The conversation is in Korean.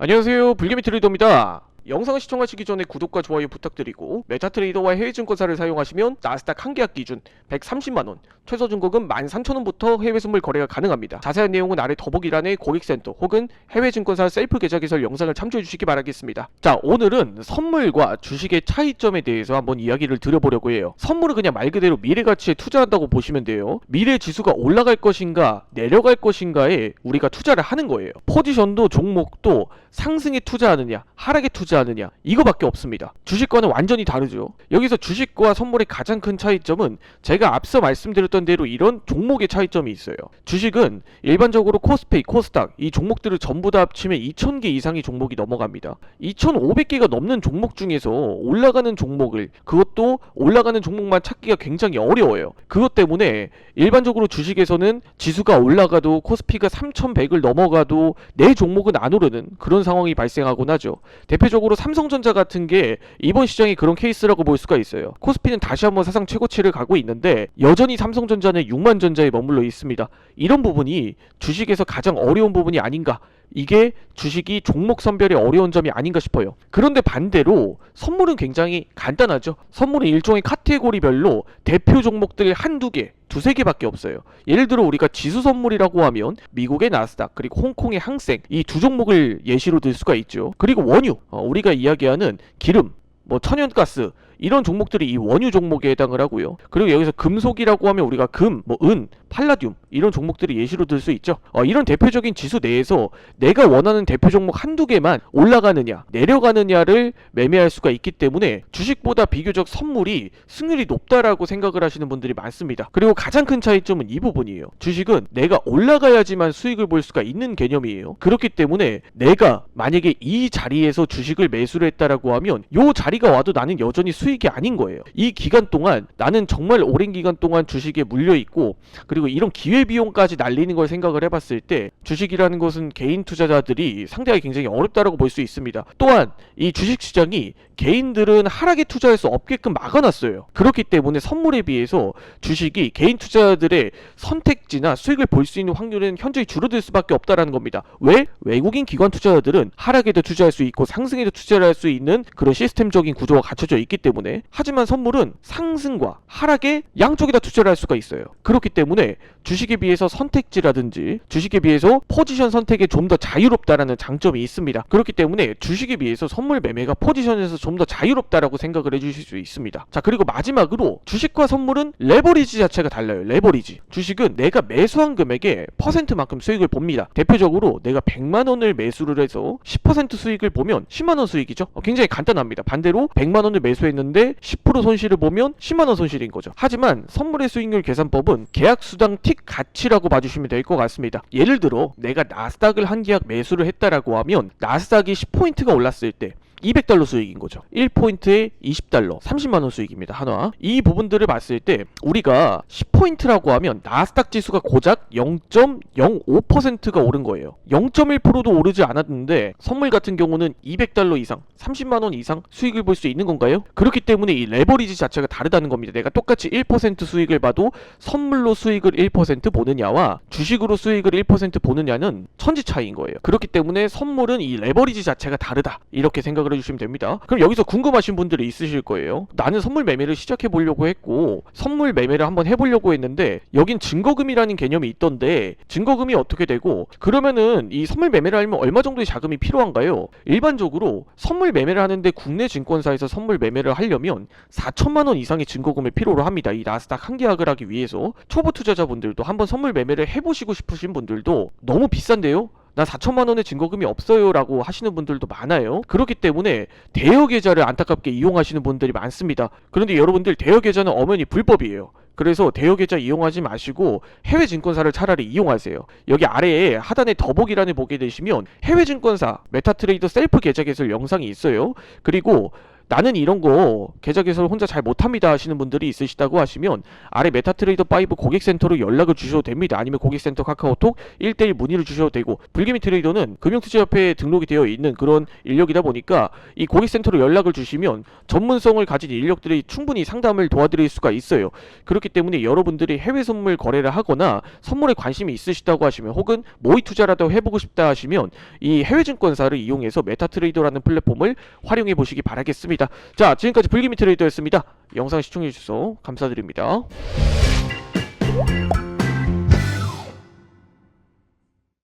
안녕하세요. 불개미 트레이더입니다 영상을 시청하시기 전에 구독과 좋아요 부탁드리고 메타트레이더와 해외증권사를 사용하시면 나스닥 한 계약 기준 130만원 최소 증거금 13,000원부터 해외 선물 거래가 가능합니다. 자세한 내용은 아래 더보기란에 고객센터 혹은 해외증권사 셀프 계좌 개설 영상을 참조해 주시기 바라겠습니다. 자 오늘은 선물과 주식의 차이점에 대해서 한번 이야기를 드려보려고 해요. 선물은 그냥 말 그대로 미래 가치에 투자한다고 보시면 돼요. 미래 지수가 올라갈 것인가 내려갈 것인가에 우리가 투자를 하는 거예요. 포지션도 종목도 상승에 투자하느냐 하락에 투자 하느냐. 이거밖에 없습니다. 주식과는 완전히 다르죠. 여기서 주식과 선물의 가장 큰 차이점은 제가 앞서 말씀드렸던 대로 이런 종목의 차이점이 있어요. 주식은 일반적으로 코스페이, 코스닥 이 종목들을 전부 다 합치면 2000개 이상의 종목이 넘어갑니다. 2500개가 넘는 종목 중에서 올라가는 종목을 그것도 올라가는 종목만 찾기가 굉장히 어려워요. 그것 때문에 일반적으로 주식에서는 지수가 올라가도 코스피가 3100을 넘어가도 내 종목은 안 오르는 그런 상황이 발생하곤 하죠. 대표적으로 삼성전자 같은 게 이번 시장이 그런 케이스라고 볼 수가 있어요. 코스피는 다시 한번 사상 최고치를 가고 있는데 여전히 삼성전자는 6만 전자에 머물러 있습니다. 이런 부분이 주식에서 가장 어려운 부분이 아닌가 이게 주식이 종목 선별의 어려운 점이 아닌가 싶어요. 그런데 반대로 선물은 굉장히 간단하죠. 선물은 일종의 카테고리별로 대표 종목들 한두 개, 두세 개밖에 없어요. 예를 들어 우리가 지수 선물이라고 하면 미국의 나스닥 그리고 홍콩의 항생 이 두 종목을 예시로 들 수가 있죠. 그리고 원유, 어, 우리가 이야기하는 기름, 뭐 천연가스 이런 종목들이 이 원유 종목에 해당을 하고요. 그리고 여기서 금속이라고 하면 우리가 금, 뭐 은, 팔라듐 이런 종목들이 예시로 들 수 있죠. 어, 이런 대표적인 지수 내에서 내가 원하는 대표 종목 한두 개만 올라가느냐, 내려가느냐를 매매할 수가 있기 때문에 주식보다 비교적 선물이 승률이 높다라고 생각을 하시는 분들이 많습니다. 그리고 가장 큰 차이점은 이 부분이에요. 주식은 내가 올라가야지만 수익을 볼 수가 있는 개념이에요. 그렇기 때문에 내가 만약에 이 자리에서 주식을 매수를 했다라고 하면 요 자리가 와도 나는 여전히 수익이 아닌 거예요. 이 기간 동안 나는 정말 오랜 기간 동안 주식에 물려 있고 그리고 이런 기회 비용까지 날리는 걸 생각을 해봤을 때 주식이라는 것은 개인 투자자들이 상대하기 굉장히 어렵다라고 볼 수 있습니다. 또한 이 주식 시장이 개인들은 하락에 투자할 수 없게끔 막아놨어요. 그렇기 때문에 선물에 비해서 주식이 개인 투자자들의 선택지나 수익을 볼 수 있는 확률은 현저히 줄어들 수밖에 없다라는 겁니다. 왜? 외국인 기관 투자자들은 하락에도 투자할 수 있고 상승에도 투자를 할 수 있는 그런 시스템적인 구조가 갖춰져 있기 때문에 하지만 선물은 상승과 하락에 양쪽에다 투자를 할 수가 있어요. 그렇기 때문에 주식에 비해서 선택지라든지 주식에 비해서 포지션 선택에 좀 더 자유롭다라는 장점이 있습니다. 그렇기 때문에 주식에 비해서 선물 매매가 포지션에서 좀 더 자유롭다라고 생각을 해주실 수 있습니다. 자 그리고 마지막으로 주식과 선물은 레버리지 자체가 달라요. 레버리지. 주식은 내가 매수한 금액의 퍼센트만큼 수익을 봅니다. 대표적으로 내가 100만 원을 매수를 해서 10% 수익을 보면 10만 원 수익이죠. 어, 굉장히 간단합니다. 반대로 100만 원을 매수했는데 10% 손실을 보면 10만 원 손실인 거죠. 하지만 선물의 수익률 계산법은 계약 수당 틱 가치라고 봐주시면 될 것 같습니다. 예를 들어 내가 나스닥을 한 계약 매수를 했다라고 하면 나스닥이 10포인트가 올랐을 때 200달러 수익인 거죠. 1포인트에 20달러, 30만원 수익입니다. 한화. 이 부분들을 봤을 때 우리가 10포인트라고 하면 나스닥 지수가 고작 0.05%가 오른 거예요. 0.1%도 오르지 않았는데 선물 같은 경우는 200달러 이상, 30만원 이상 수익을 볼 수 있는 건가요? 그렇기 때문에 이 레버리지 자체가 다르다는 겁니다. 내가 똑같이 1% 수익을 봐도 선물로 수익을 1% 보느냐와 주식으로 수익을 1% 보느냐는 천지 차이인 거예요. 그렇기 때문에 선물은 이 레버리지 자체가 다르다. 이렇게 생각을 해주시면 됩니다. 그럼 여기서 궁금하신 분들이 있으실 거예요. 나는 선물 매매를 시작해 보려고 했고 선물 매매를 한번 해보려고 했는데 여긴 증거금이라는 개념이 있던데 증거금이 어떻게 되고 그러면은 이 선물 매매를 하려면 얼마 정도의 자금이 필요한가요? 일반적으로 선물 매매를 하는데 국내 증권사에서 선물 매매를 하려면 4천만 원 이상의 증거금을 필요로 합니다. 이 나스닥 한 계약을 하기 위해서 초보 투자자분들도 한번 선물 매매를 해보시고 싶으신 분들도 너무 비싼데요? 나 4천만 원의 증거금이 없어요라고 하시는 분들도 많아요. 그렇기 때문에 대여 계좌를 안타깝게 이용하시는 분들이 많습니다. 그런데 여러분들 대여 계좌는 엄연히 불법이에요. 그래서 대여 계좌 이용하지 마시고 해외 증권사를 차라리 이용하세요. 여기 아래에 하단에 더보기란을 보게 되시면 해외 증권사 메타트레이더 셀프 계좌 개설 영상이 있어요. 그리고 나는 이런 거 계좌 개설 혼자 잘 못합니다 하시는 분들이 있으시다고 하시면 아래 메타트레이더 5 고객센터로 연락을 주셔도 됩니다. 아니면 고객센터 카카오톡 1대1 문의를 주셔도 되고 불개미 트레이더는 금융투자협회에 등록이 되어 있는 그런 인력이다 보니까 이 고객센터로 연락을 주시면 전문성을 가진 인력들이 충분히 상담을 도와드릴 수가 있어요. 그렇기 때문에 여러분들이 해외 선물 거래를 하거나 선물에 관심이 있으시다고 하시면 혹은 모의 투자라도 해보고 싶다 하시면 이 해외 증권사를 이용해서 메타트레이더라는 플랫폼을 활용해 보시기 바라겠 습니다. 자, 지금까지 불기미 트레이더였습니다. 영상 시청해 주셔서 감사드립니다.